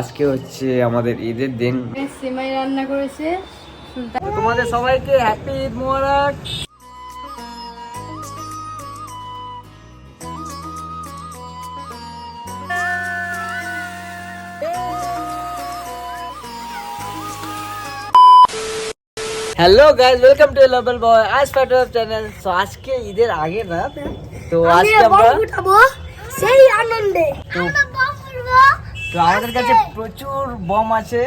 আজকে হচ্ছে আমাদের ঈদের দিন। সিমাই রান্না করেছে তোমাদের সবাইকে happy Eid Mubarak. Hello guys welcome to lovely boy আজ ফাটার চ্যানেল সো আজকে ঈদের আগে না? তো আজকে আমরা সেই আনন্দে। তো আমরা তো আমাদের কাছে প্রচুর বম আছে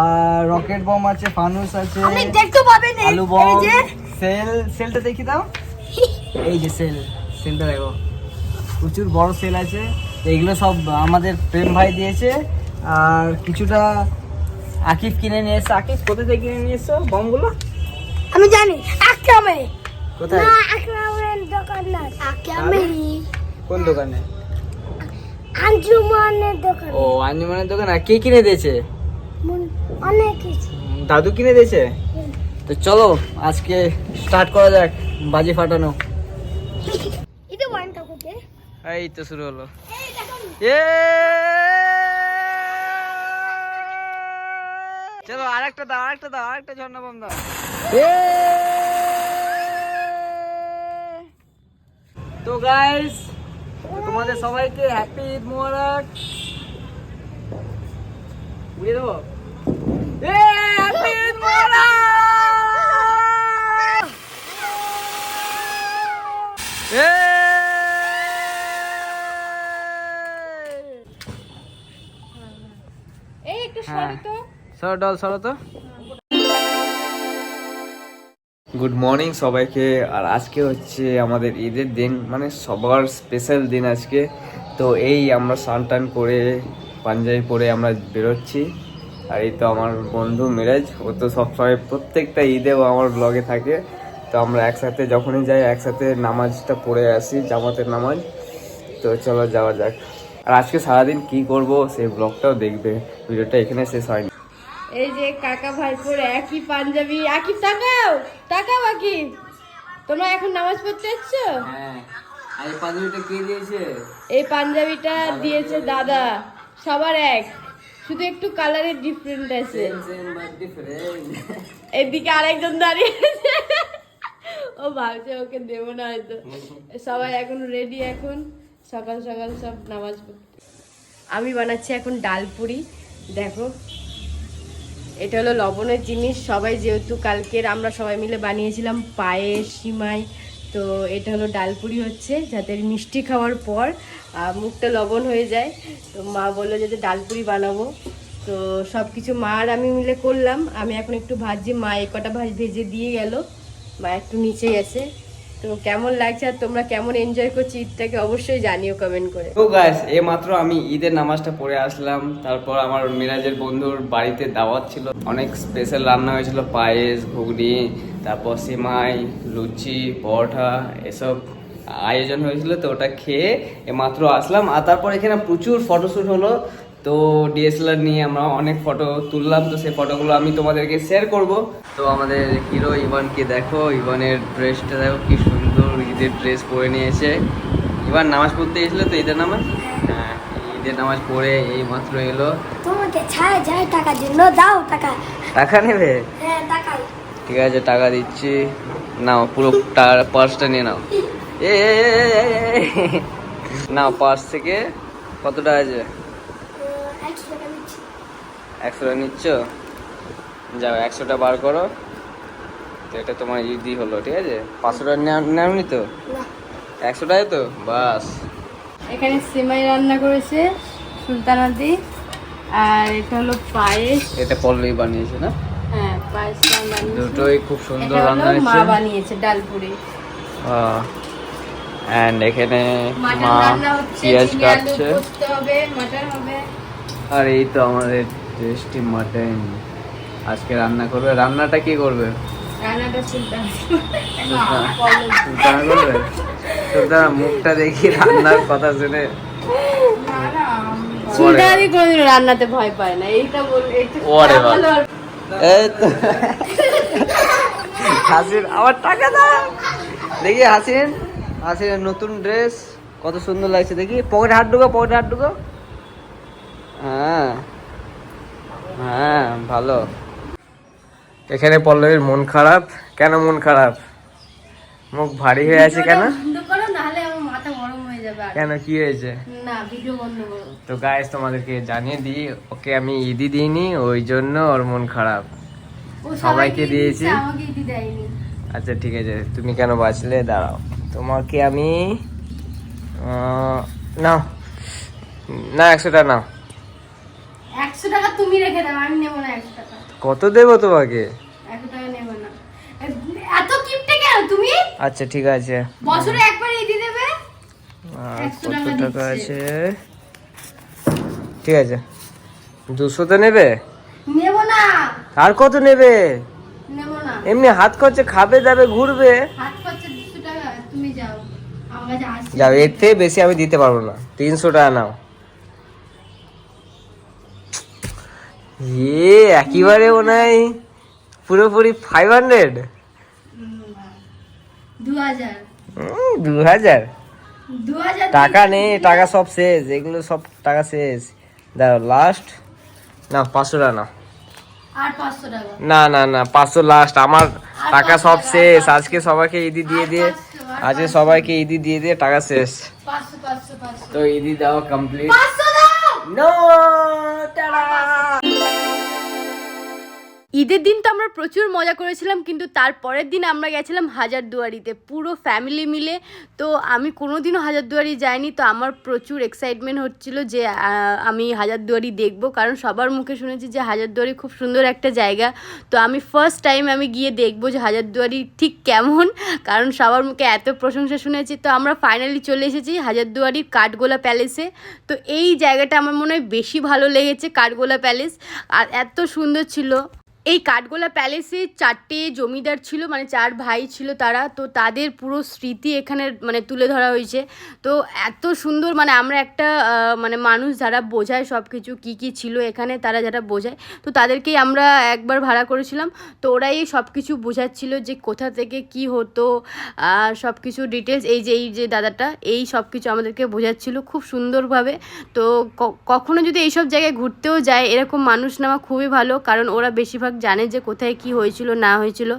আর রকেট বম আছে ফানুস আছে দেখতে পাবেন আলু বম সেল সেলটা দেখি দাও। এই যে সেল সেলটা দেখো। প্রচুর বড় সেল আছে। এগুলো সব আমাদের প্রেম ভাই দিয়েছে। আর কিছুটা আকিব কিনে নিয়ে এসছে। আকিব কোথা থেকে কিনে নিয়ে এসছো বমগুলো? আমি জানি আকামে কোথায়? না আকামের দোকান না কোন দোকানে? আঞ্জুমানের দোকান। ও আঞ্জুমানের দোকান। আর কে কিনে দিয়েছে? অনেক কিছু। দাদু কিনে দিয়েছে? তো চলো আজকে স্টার্ট করা যাক বাজি ফাটানো। এই তো শুরু হলো। এ! চলো আরেকটা দাও আরেকটা দাও আরেকটা ঝর্ণা বম দাও এ! তো গাইস তোমাদের সবাইকে হ্যাপি ঈদ মোবারক উড়িয়ে দেবো? হ্যাপি ঈদ মোবারক এ! এই একটু হ্যাঁ। সরে তো। সরো ডল সরো তো। গুড মর্নিং সবাইকে। আর আজকে হচ্ছে আমাদের ঈদের দিন মানে সবার স্পেশাল দিন আজকে। তো এই আমরা স্নান টান করে, পাঞ্জাবি পরে আমরা বেরোচ্ছি। আর এই তো আমার বন্ধু মিরাজ, ও তো সবসময় প্রত্যেকটা ঈদেও আমার ব্লগে থাকে। তো আমরা একসাথে যখনই যাই, একসাথে নামাজটা পড়ে আসি, জামাতের নামাজ। তো চলো যাওয়া যাক। আর আজকে সারাদিন কি করব, সেই ব্লগটাও দেখবে। ভিডিওটা এখানে শেষ হয়নি। এই যে কাকা ভাইপোর একই পাঞ্জাবি। আকিব তাকাও তাকাও আকিব। তোমরা এখন নামাজ পড়তে এসছো? হ্যাঁ। এই পাঞ্জাবিটা কে দিয়েছে? এই পাঞ্জাবিটা দিয়েছে দাদা। সবার এক। শুধু একটু কালারের ডিফারেন্ট আছে। এদিকে আরেকজন দাঁড়িয়ে আছে। ও ভাবছে ওকে দেবো না হয়তো। সবাই এখন রেডি এখন। সকাল সকাল সব নামাজ পড়তে। আমি বানাচ্ছি এখন ডাল পুরি দেখো এটা হলো লবণের জিনিস। সবাই যেহেতু কালকের আমরা সবাই মিলে বানিয়েছিলাম পায়েস, সিমাই, তো এটা হলো ডালপুরি হচ্ছে, যাতে মিষ্টি খাওয়ার পর মুখটা লবণ হয়ে যায়। তো মা বলল যে যে ডালপুরি বানাবো। তো সব কিছু মা আর আমি মিলে করলাম। আমি এখন একটু ভাজি মা এ কটা ভাজ ভেজে দিয়ে গেল। মা একটু নিচে আছে। তো কেমন লাগছে আর তোমরা কেমন এনজয় করছ ঈদটাকে অবশ্যই জানিও কমেন্ট করে। তো গাইস এই মাত্র আমি ঈদের নামাজটা পড়ে আসলাম। তারপর আমার মিরাজের বন্ধুর বাড়িতে দাওয়াত ছিল। অনেক স্পেশাল রান্না হয়েছিল, পায়েস, ঘুগনি, তারপর সিমাই, লুচি, পরোটা, এসব আয়োজন হয়েছিল। তো ওটা খেয়ে মাত্র আসলাম। আর তারপর এখানে প্রচুর ফটোশ্যুট হলো। তো ডিএসএলআর নিয়ে আমরা অনেক ফটো তুললাম। তো সেই ফটোগুলো আমি তোমাদেরকে শেয়ার করব। তো আমাদের হিরো ইভানকে দেখো। ইভানের ড্রেসটা দেখো, কি সুন্দর ঈদের ড্রেস পরে নিয়েছে। ইভান নামাজ পড়তে এসেছিল তো ঈদের নামাজ? হ্যাঁ ঈদের নামাজ পড়ে এই মাত্র এলো। তোমাকে ছায় যায় টাকার জন্য দাও টাকা। টাকা নেবে? হ্যাঁ টাকাই। ঠিক আছে টাকা দিচ্ছি। নাও পুরো পার্সটা নিয়ে নাও। এ। নাও পার্স থেকে কতটা আছে? একশো টাকা নিচ্ছ? যাও একশোটা বার করো। এটা তোমার ইদি হলো ঠিক আছে? পাঁচশোটা নেওনি তো? একশো একশোটাই তো? বাস। এখানে সিমাই রান্না করেছে সুলতানাদি আর এটা হলো পায়েস। এটা পল্লবী বানিয়েছে না? হ্যাঁ পায়েস বানিয়েছে। দুটোই খুব সুন্দর রান্না মা বানিয়েছে এখানে মা পেঁয়াজ কাটছে। আর এই তো আমাদের টেস্টি মাটন আজকে রান্না করবে। রান্নাটা কি করবে? সুলতান সুলতানা মুখটা দেখি রান্নার কথা শুনে। সুলতানাদি কোনোদিন রান্নাতে ভয় পায় না এইটা বল ওরে বাবা। এই তো। হাসিন আমার টাকা দাও। দেখি হাসিন হাসিনের নতুন ড্রেস কত সুন্দর লাগছে দেখি। পকেটে হাত ঢুকো পকেটে হাত ঢুকো। হ্যাঁ হ্যাঁ ভালো। এখানে পল্লবীর মন খারাপ। কেন মন খারাপ? মুখ ভারী হয়ে আছে কেন। কেন? কি হয়েছে? তো গাইস তোমাদেরকে জানিয়ে দিই ওকে আমি ইদি দিইনি ওই জন্য ওর মন খারাপ। সবাইকে দিয়েছি। আচ্ছা ঠিক আছে তুমি কেন বাঁচলে? দাঁড়াও। তোমাকে আমি নাও। না একশো টাকা নাও। একশো টাকা তুমি রেখে দাও আমি নেব না একশো টাকা। কত দেবো তোমাকে? এত কিপটে কেন তুমি? আচ্ছা ঠিক আছে। বছরে একবার ঈদ দেবে? আর 100 কত টাকা আছে? ঠিক আছে। দুশো তো নেবে? নেব না। আর কত নেবে? নেব না। এমনি হাত খরচে খাবে যাবে ঘুরবে। হাত পাচ্ছে দুশো টাকা তুমি যাও। আমার যাও এর থেকে বেশি আমি দিতে পারব না। তিনশো টাকা নাও। এ একেবারে ওনাই পুরোপুরি ফাইভ হান্ড্রেড দু হাজার টাকা নেই টাকা সব শেষ এগুলো সব টাকা শেষ। দাঁড়াও লাস্ট না পাঁচশো টাকা না। না না পাঁচশো লাস্ট আমার টাকা সব শেষ। আজকে সবাইকে ইদি দিয়ে দিয়ে আজকে সবাইকে ইদি দিয়ে দিয়ে টাকা শেষ। তো ইদি দেওয়া কমপ্লিট দাও! নো টাটা ঈদের দিন তো আমরা প্রচুর মজা করেছিলাম, কিন্তু তার পরের দিন আমরা গেছিলাম হাজারদুয়ারিতে, পুরো ফ্যামিলি মিলে। তো আমি কোনোদিনও হাজারদুয়ারি যাইনি, তো আমার প্রচুর এক্সাইটমেন্ট হচ্ছিল যে আমি হাজারদুয়ারি দেখব, কারণ সবার মুখে শুনেছি যে হাজারদুয়ারি খুব সুন্দর একটা জায়গা। তো আমি ফার্স্ট টাইম আমি গিয়ে দেখব যে হাজারদুয়ারি ঠিক কেমন, কারণ সবার মুখে এত প্রশংসা শুনেছি। তো আমরা ফাইনালি চলে এসেছি হাজারদুয়ারির কাঠগোলা প্যালেসে তো এই জায়গাটা আমার মনে হয় বেশি ভালো লেগেছে কাঠগোলা প্যালেস আর এত সুন্দর ছিল। এই কাঠগোলা প্যালেসে চারটে জমিদার ছিল মানে চার ভাই ছিল তারা, তো তাদের পুরো স্মৃতি এখানে মানে তুলে ধরা হয়েছে। তো এত সুন্দর মানে আমরা একটা মানে মানুষ যারা বোঝায় সব কিছু কী কী ছিল এখানে তারা যারা বোঝায়, তো তাদেরকেই আমরা একবার ভাড়া করেছিলাম। তো ওরাই সব কিছু বোঝাচ্ছিল যে কোথা থেকে কি হতো সব কিছু ডিটেলস এই যে এই যে দাদাটা, এই সব কিছু আমাদেরকে বোঝাচ্ছিল খুব সুন্দরভাবে। তো কখনো যদি এইসব জায়গায় ঘুরতেও যায়, এরকম মানুষ নেওয়া খুবই ভালো, কারণ ওরা বেশিরভাগ জানে যে কোথায় কি হয়েছিল, না হয়েছিল।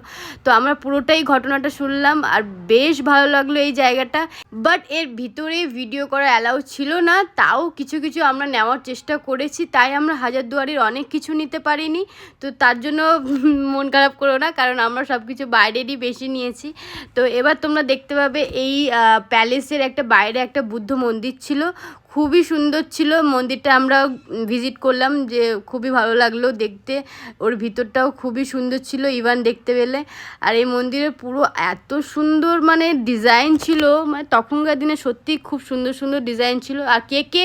তো আমরা পুরোটাই ঘটনাটা শুনলাম আর বেশ ভালো লাগল এই জায়গাটা। বাট এর ভিতরে ভিডিও করা অ্যালাউ ছিল না, তাও কিছু কিছু আমরা নেওয়ার চেষ্টা করেছি, তাই আমরা হাজারদুয়ারির অনেক কিছু নিতে পারিনি। তো তার জন্য মন খারাপ করো না, কারণ আমরা সব কিছু বাইরেরই বেশি নিয়েছি। তো এবার তোমরা দেখতে পাবে এই প্যালেসের একটা বাইরে একটা বুদ্ধ মন্দির ছিল। খুবই সুন্দর ছিল। মন্দিরটা আমরা ভিজিট করলাম যে খুবই ভালো লাগল দেখতে। ওর ভিতরটাও খুবই সুন্দর ছিল ইভান দেখতে পেলে। আর এই মন্দিরের পুরো এত সুন্দর মানে ডিজাইন ছিল মানে তখনকার দিনে সত্যি খুব সুন্দর সুন্দর ডিজাইন ছিল। আর কে কে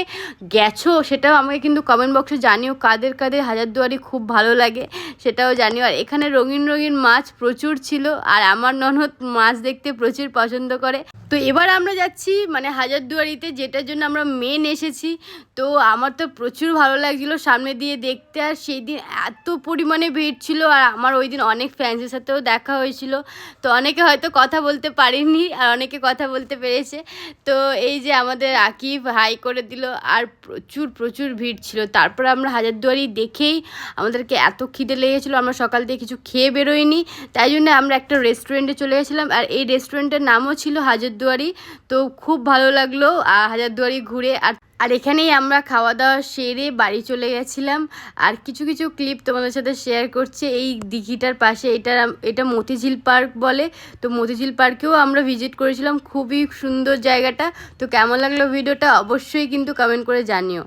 গেছো সেটাও আমাকে কিন্তু কমেন্ট বক্সে জানিও। কাদের কাদের হাজারদুয়ারি খুব ভালো লাগে সেটাও জানিও। আর এখানে রঙিন রঙিন মাছ প্রচুর ছিল। আর আমার ননদ মাছ দেখতে প্রচুর পছন্দ করে। তো এবার আমরা যাচ্ছি মানে হাজারদুয়ারিতে, যেটার জন্য আমরা মেন এসেছি। তো আমার তো প্রচুর ভালো লাগছিল সামনে দিয়ে দেখতে, আর সেই দিন এত পরিমাণে ভিড় ছিল, আর আমার ওই দিন অনেক ফ্যান্সের সাথেও দেখা হয়েছিল। তো অনেকে হয়তো কথা বলতে পারেনি, আর অনেকে কথা বলতে পেরেছে। তো এই যে আমাদের আকিব হাই করে দিল, আর প্রচুর প্রচুর ভিড় ছিল। তারপর আমরা হাজারদুয়ারি দেখেই আমাদেরকে এত খিদে লেগেছিলো, আমরা সকাল দিয়ে কিছু খেয়ে বেরোইনি। তাই জন্য আমরা একটা রেস্টুরেন্টে চলে গেছিলাম, আর এই রেস্টুরেন্টের নামও ছিল হাজারদুয়ারি। তো খুব ভালো লাগল হাজারদুয়ারি ঘুরে। আর আর এখানেই আমরা খাওয়া দাওয়া সেরে বাড়ি চলে গেছিলাম। আর কিছু কিছু ক্লিপ তোমাদের সাথে শেয়ার করছে। এই দিঘিটার পাশে এটা এটা মতিঝিল পার্ক বলে। তো মতিঝিল পার্কেও আমরা ভিজিট করেছিলাম। খুবই সুন্দর জায়গাটা। তো কেমন লাগল ভিডিওটা অবশ্যই কিন্তু কমেন্ট করে জানিও।